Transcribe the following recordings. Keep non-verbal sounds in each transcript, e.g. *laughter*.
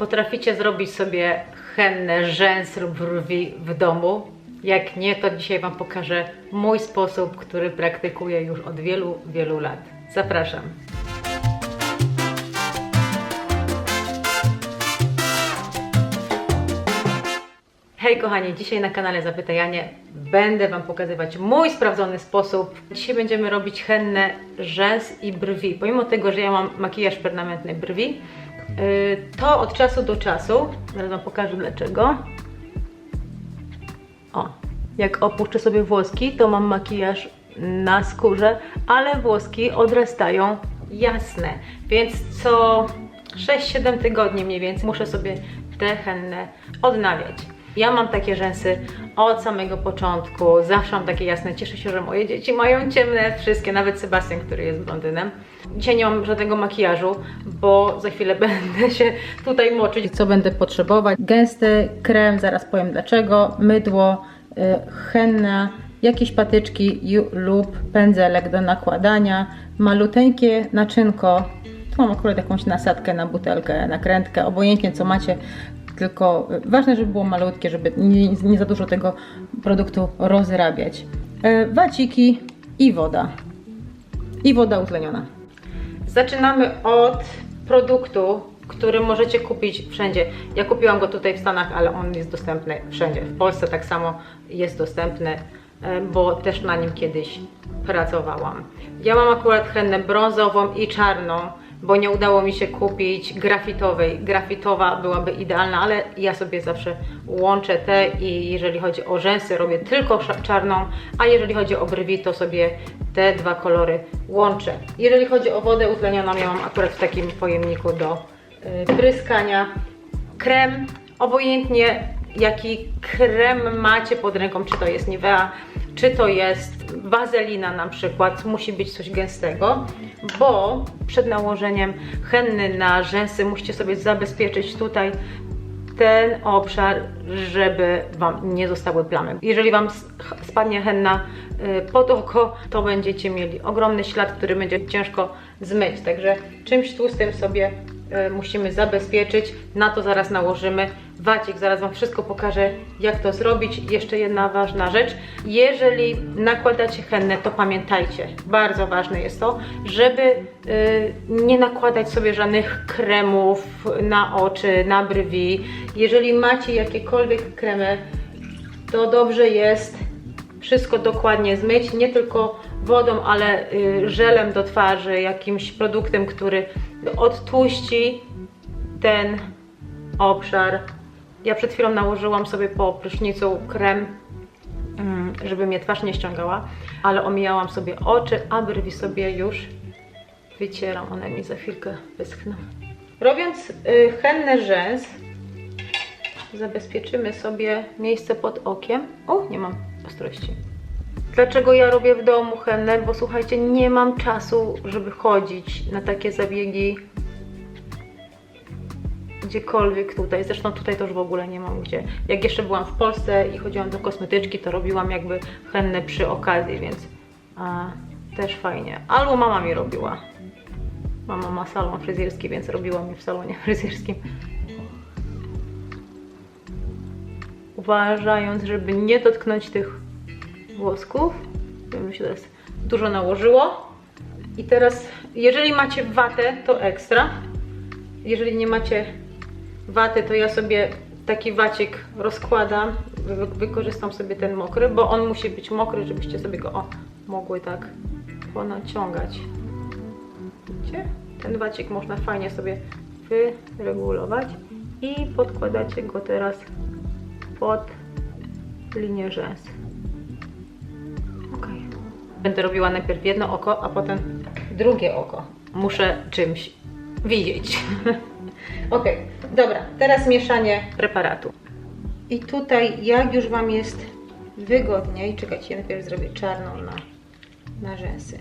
potraficie zrobić sobie henne rzęs lub brwi w domu? Jak nie, to dzisiaj Wam pokażę mój sposób, który praktykuję już od wielu, wielu lat. Zapraszam. Hej kochani, dzisiaj na kanale Zapytaj Janie będę Wam pokazywać mój sprawdzony sposób. Dzisiaj będziemy robić henne rzęs i brwi. Pomimo tego, że ja mam makijaż permanentny brwi, to od czasu do czasu, zaraz Wam pokażę dlaczego. O, jak opuszczę sobie włoski, to mam makijaż na skórze, ale włoski odrastają jasne, więc co 6-7 tygodni mniej więcej muszę sobie te henne odnawiać. Ja mam takie rzęsy od samego początku, zawsze mam takie jasne. Cieszę się, że moje dzieci mają ciemne wszystkie, nawet Sebastian, który jest blondynem. Dzisiaj nie mam żadnego makijażu, bo za chwilę *laughs* będę się tutaj moczyć. Co będę potrzebować? Gęsty krem, zaraz powiem dlaczego, mydło, y, henna, jakieś patyczki lub pędzelek do nakładania, maluteńkie naczynko. Tu mam akurat jakąś nasadkę na butelkę, nakrętkę, obojętnie co macie, tylko y, ważne, żeby było malutkie, żeby nie, nie za dużo tego produktu rozrabiać. Y, Waciki i woda. I woda utleniona. Zaczynamy od produktu, który możecie kupić wszędzie. Ja kupiłam go tutaj w Stanach, ale on jest dostępny wszędzie. W Polsce tak samo jest dostępny, bo też na nim kiedyś pracowałam. Ja mam akurat hennę brązową i czarną, bo nie udało mi się kupić grafitowej. Grafitowa byłaby idealna, ale ja sobie zawsze łączę te i jeżeli chodzi o rzęsy robię tylko czarną, a jeżeli chodzi o brwi to sobie te dwa kolory łączę. Jeżeli chodzi o wodę utlenioną, ja mam akurat w takim pojemniku do y, pryskania. Krem, obojętnie jaki krem macie pod ręką, czy to jest Nivea, czy to jest wazelina na przykład, musi być coś gęstego, bo przed nałożeniem henny na rzęsy musicie sobie zabezpieczyć tutaj ten obszar, żeby Wam nie zostały plamy. Jeżeli Wam spadnie henna y, pod oko, to będziecie mieli ogromny ślad, który będzie ciężko zmyć. Także czymś tłustym sobie y, musimy zabezpieczyć. Na to zaraz nałożymy wacik. Zaraz Wam wszystko pokażę, jak to zrobić. Jeszcze jedna ważna rzecz. Jeżeli nakładacie hennę, to pamiętajcie, bardzo ważne jest to, żeby y, nie nakładać sobie żadnych kremów na oczy, na brwi. Jeżeli macie jakiekolwiek kremy, to dobrze jest wszystko dokładnie zmyć, nie tylko wodą, ale y, żelem do twarzy, jakimś produktem, który odtłuści ten obszar. Ja przed chwilą nałożyłam sobie po prysznicu krem, mm, żeby mnie twarz nie ściągała, ale omijałam sobie oczy, a brwi sobie już wycieram. One mi za chwilkę wyschną. Robiąc y, hennę rzęs, zabezpieczymy sobie miejsce pod okiem. O, nie mam ostrości. Dlaczego ja robię w domu hennę? Bo słuchajcie, nie mam czasu, żeby chodzić na takie zabiegi gdziekolwiek tutaj. Zresztą tutaj też w ogóle nie mam gdzie. Jak jeszcze byłam w Polsce i chodziłam do kosmetyczki, to robiłam jakby hennę przy okazji, więc a, też fajnie. Albo mama mi robiła. Mama ma salon fryzjerski, więc robiła mi w salonie *laughs* fryzjerskim. Uważając, żeby nie dotknąć tych włosków. Ja mi się teraz dużo nałożyło. I teraz, jeżeli macie watę, to ekstra. Jeżeli nie macie waty, to ja sobie taki wacik rozkładam. Wy- Wykorzystam sobie ten mokry, bo on musi być mokry, żebyście sobie go o, mogły tak ponaciągać. Widzicie? Ten wacik można fajnie sobie wyregulować i podkładacie go teraz pod linię rzęs. Będę robiła najpierw jedno oko, a potem drugie oko. Muszę czymś widzieć. *laughs* ok, dobra, teraz mieszanie preparatu. I tutaj, jak już Wam jest wygodniej, czekajcie, najpierw zrobię czarną na, na rzęsy.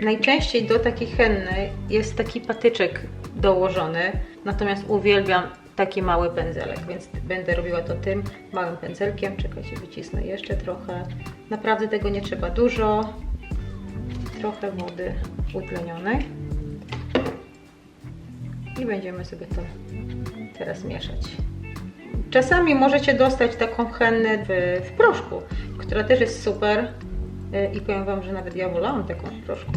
Najczęściej do takiej henny jest taki patyczek dołożony, natomiast uwielbiam taki mały pędzelek, więc będę robiła to tym małym pędzelkiem. Czekajcie, wycisnę jeszcze trochę. Naprawdę tego nie trzeba dużo. Trochę wody utlenionej. I będziemy sobie to teraz mieszać. Czasami możecie dostać taką hennę w, w proszku, która też jest super. Y, I powiem Wam, że nawet ja wolałam taką w proszku.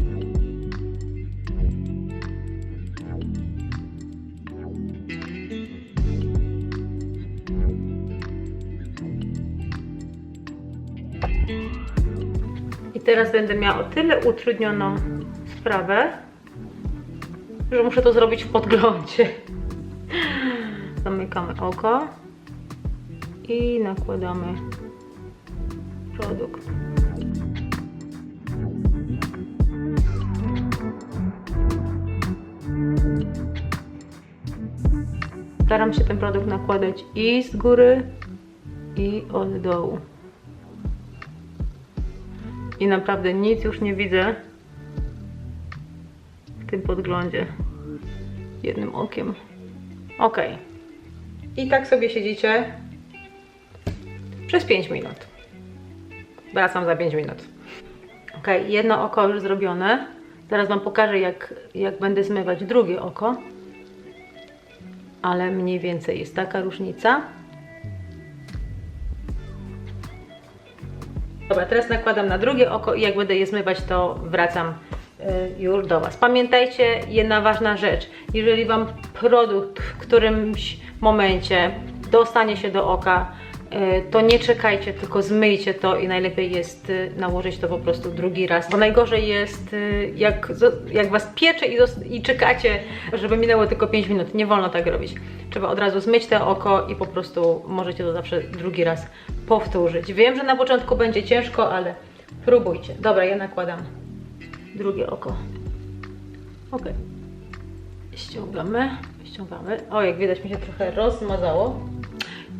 I teraz będę miała o tyle utrudnioną sprawę, że muszę to zrobić w podglądzie. Zamykamy oko i nakładamy produkt. Staram się ten produkt nakładać i z góry, i od dołu. I naprawdę nic już nie widzę w tym podglądzie. Jednym okiem. Ok. I tak sobie siedzicie przez 5 minut. Wracam za 5 minut. Ok, jedno oko już zrobione. Zaraz Wam pokażę, jak, jak będę zmywać drugie oko. Ale mniej więcej jest taka różnica. Dobra, teraz nakładam na drugie oko i jak będę je zmywać, to wracam już do Was. Pamiętajcie, jedna ważna rzecz. Jeżeli Wam produkt w którymś momencie dostanie się do oka, y, to nie czekajcie, tylko zmyjcie to i najlepiej jest y, nałożyć to po prostu drugi raz. Bo najgorzej jest, y, jak, jak Was piecze i, i czekacie, żeby minęło tylko 5 minut. Nie wolno tak robić. Trzeba od razu zmyć to oko i po prostu możecie to zawsze drugi raz powtórzyć. Wiem, że na początku będzie ciężko, ale próbujcie. Dobra, ja nakładam drugie oko. Ok. Ściągamy, ściągamy. O, jak widać mi się trochę rozmazało.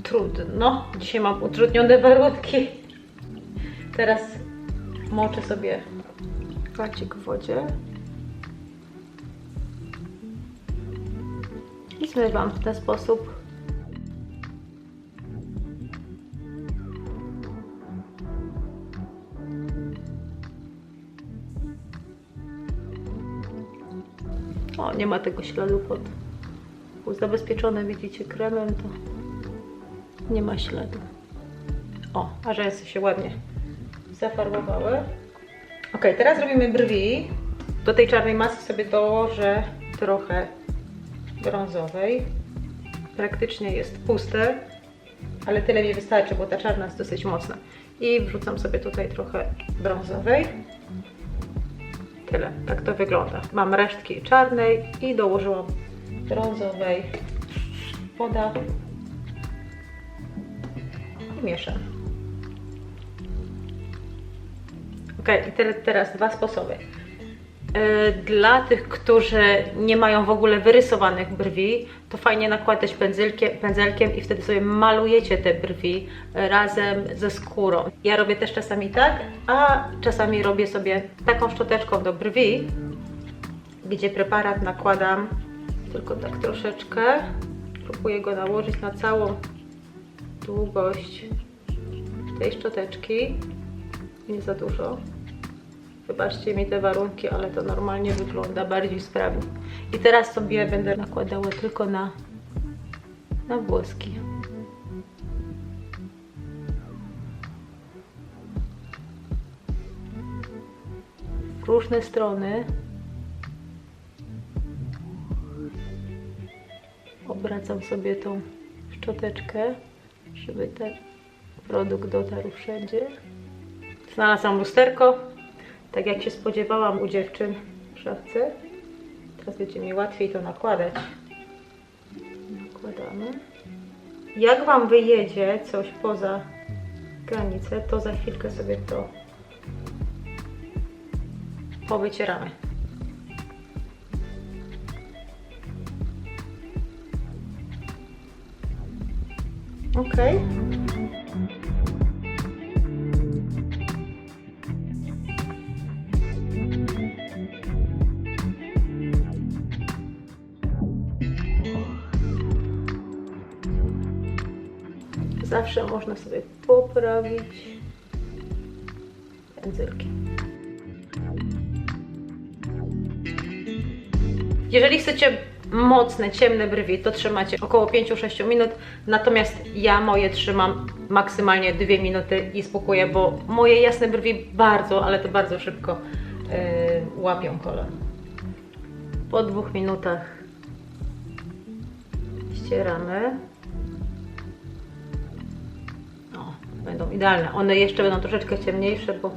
Trudno. Dzisiaj mam utrudnione warunki. Teraz moczę sobie pacik w wodzie. I zmywam w ten sposób. O, nie ma tego śladu pod. Był widzicie, kremem, to nie ma śladu. O, a rzęsy się ładnie zafarbowały. Ok, teraz robimy brwi. Do tej czarnej maski sobie dołożę trochę brązowej. Praktycznie jest puste, ale tyle mi wystarczy, bo ta czarna jest dosyć mocna. I wrzucam sobie tutaj trochę brązowej. Tyle, tak to wygląda. Mam resztki czarnej i dołożyłam brązowej. Woda. I mieszam. Ok, i te, teraz dwa sposoby. Yy, Dla tych, którzy nie mają w ogóle wyrysowanych brwi, to fajnie nakładać pędzelkiem, i wtedy sobie malujecie te brwi razem ze skórą. Ja robię też czasami tak, a czasami robię sobie taką szczoteczką do brwi, gdzie preparat nakładam tylko tak troszeczkę. Próbuję go nałożyć na całą długość tej szczoteczki. Nie za dużo. Wybaczcie mi te warunki, ale to normalnie wygląda bardziej sprawnie. I teraz sobie będę nakładała tylko na, na włoski. Różne strony. Obracam sobie tą szczoteczkę, żeby ten produkt dotarł wszędzie. Znalazłam lusterko, tak jak się spodziewałam u dziewczyn w szafce. Teraz będzie mi łatwiej to nakładać. Nakładamy. Jak Wam wyjedzie coś poza granicę, to za chwilkę sobie to powycieramy. Okej. Zawsze można sobie poprawić pędzelkiem. Jeżeli chcecie mocne, ciemne brwi, to trzymacie około 5-6 minut, natomiast ja moje trzymam maksymalnie 2 minuty i spokóję, bo moje jasne brwi bardzo, ale to bardzo szybko yy, łapią kolor. Po dwóch minutach ścieramy. Będą idealne. One jeszcze będą troszeczkę ciemniejsze, bo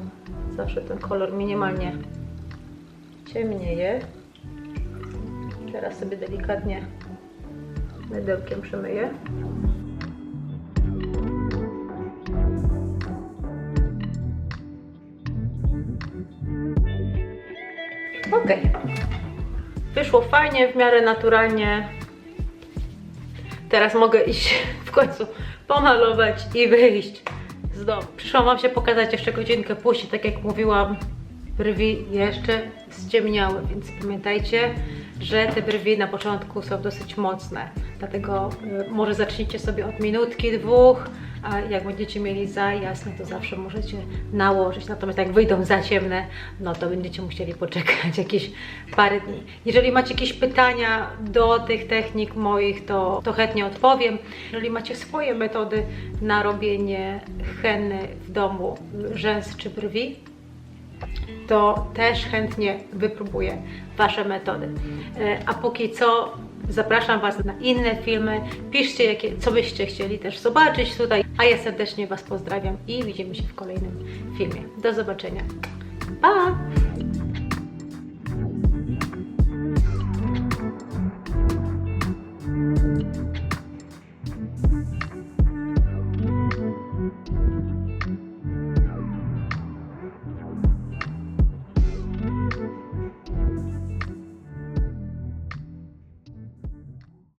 zawsze ten kolor minimalnie ciemnieje. Teraz sobie delikatnie mydełkiem przemyję. Ok. Wyszło fajnie, w miarę naturalnie. Teraz mogę iść *laughs* w końcu pomalować i wyjść z domu. Przyszłam Wam się pokazać jeszcze godzinkę później, tak jak mówiłam, brwi jeszcze ściemniały, więc pamiętajcie, że te brwi na początku są dosyć mocne. Dlatego y, może zacznijcie sobie od minutki, dwóch, a jak będziecie mieli za jasne, to zawsze możecie nałożyć. Natomiast jak wyjdą za ciemne, no to będziecie musieli poczekać *laughs* jakieś parę dni. Jeżeli macie jakieś pytania do tych technik moich, to, to chętnie odpowiem. Jeżeli macie swoje metody na robienie henny w domu, rzęs czy brwi, to też chętnie wypróbuję Wasze metody. E, A póki co zapraszam Was na inne filmy. Piszcie, jakie, co byście chcieli też zobaczyć tutaj. A ja serdecznie Was pozdrawiam i widzimy się w kolejnym filmie. Do zobaczenia. Pa!